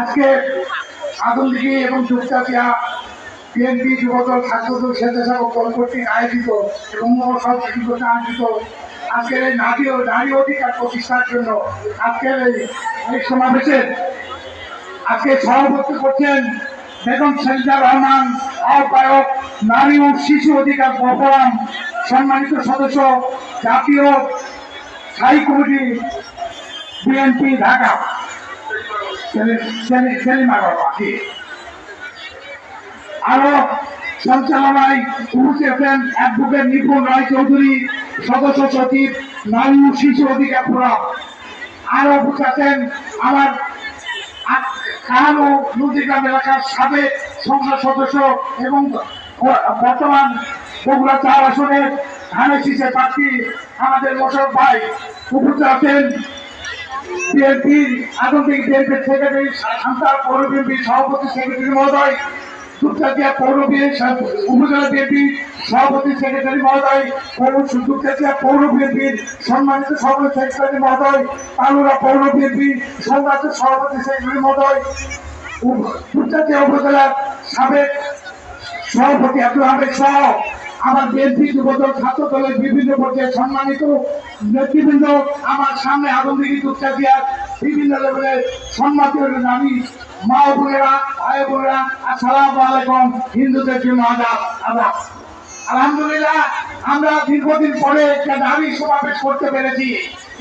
আজকে আদমদিঘি এবং দুপচাচিয়া বিএনপি যুবদল, ছাত্রদল, স্বেচ্ছাসেবক দল কর্তৃক আয়োজিত এবং সব কর্তৃক আয়োজিত আজকের এই নারী ও নারী অধিকার প্রতিষ্ঠার জন্য আজকের এই সমাবেশের আজকে সভাপতি করছেন বেগম সেলিজা রহমান, আহ্বায়ক নারী ও শিশু অধিকার ফোরাম সম্মানিত সদস্য জাতীয় স্থায়ী কমিটি বিএনপি ঢাকা। সেলিমা বাবা জি আরও সঞ্চালনায় উপস্থিত অ্যাডভোকেট নিপুণ রায় চৌধুরী সদস্য সচিব নারী শিশু অধিকার ফোরাম। আরও আছেন আমার ও নদীগ্রাম এলাকার সাবেক সংসদ সদস্য এবং বর্তমান বগুড়া চার আসনের ধানের শীষের প্রার্থী আমাদের মোশারফ ভাই উপস্থিত আছেন। বিএনপির আধুনিক বিএনপির সেক্রেটারি সান্তাল পৌর বিএনপির সভাপতি সেক্রেটারি মহোদয় দুপচাচিয়া পৌর উপজেলা বিএনপির সভাপতি সেক্রেটারি মহোদয়, পৌর দুপচাচিয়া পৌর বিএনপির সম্মানিত সভাপতি সেক্রেটারি মহোদয় তালুরা পৌর বিএনপির সম্মানিত সভাপতি সেক্রেটারি মহোদয় দুপচাচিয়া উপজেলার সাবেক সভাপতি আব্দুল আহমেদ সহ আমার বিএনপি যুবদল ছাত্র দলের বিভিন্ন পর্যায়ে সম্মানিত নেতৃবৃন্দ, আমার সামনে আদমদিঘি দুপচাচিয়ার বিভিন্ন লেভেলের সম্মানীয় নারী মা বোনেরা, ভাই বোনেরা, আসসালামু আলাইকুম, হিন্দুদের জন্য আদাব আদাব। আলহামদুলিল্লাহ, আমরা দীর্ঘদিন পরে একটা নারী সমাবেশ করতে পেরেছি।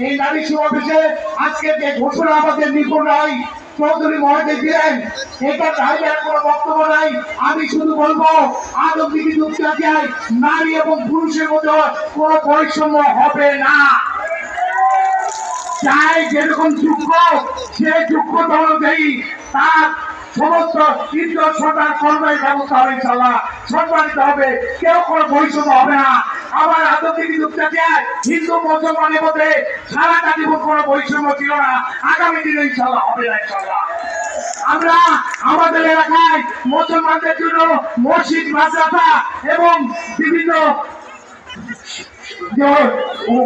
এই নারী সমাবেশে আজকে যে ঘোষণা আমাদের নিপুণ রায় চৌধুরী মহাদেব দিলেন এটা চাইবার কোনো বক্তব্য নাই। আমি শুধু বলব আদমদিঘি দুপচাচিয়ায় নারী এবং পুরুষের মধ্যে কোনো বৈষম্য হবে না। চাই যেরকম যোগ্য সে যোগ্যতা অনুযায়ী তার সমস্ত ইজ্জত সরকার কর্মের ব্যবস্থা হবে ইনশাল্লাহ সম্মানিত হবে, কেউ কোনো বৈষম্য হবে না। আমার আদমদিঘি দুপচাচিয়ায় হিন্দু মুসলমানের মধ্যে সারাটা জীবন কোনো বৈষম্য ছিল না। আগামী দিনে ইনশাল্লাহ হবে না, ইনশাল্লাহ। আমরা আমাদের এলাকায় মুসলমানদের জন্য মসজিদ, মাদ্রাসা এবং বিভিন্ন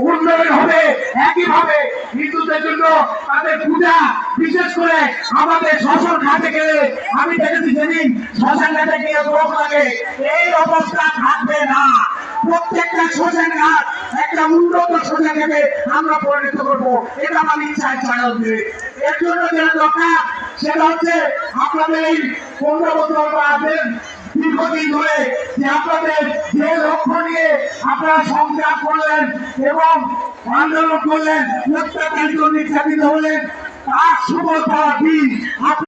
উন্নয়ন হবে। একইভাবে হিন্দুদের জন্য তাদের পূজা, বিশেষ করে আমাদের শ্মশান ঘাটে গেলে, আমি দেখেছি যেদিন শ্মশান ঘাটে গিয়ে লোক লাগে, এই অবস্থা থাকবে না। প্রত্যেকটা শ্মশান ঘাট, একটা উন্নত শ্মশান ঘাটে আমরা পরিণত করব। এটা আমার ইচ্ছা ইচ্ছা হবে এর জন্য যেটা দরকার, সেটা হচ্ছে আপনাদের এই পনেরো বছর বা আছেন, দীর্ঘদিন ধরে যে আপনাদের যে লক্ষ্য নিয়ে আপনারা সংগ্রাম করলেন এবং আন্দোলন করলেন অত্যাচারিত নির্যাতিত হলেন তার সুফল পাওয়ার দিন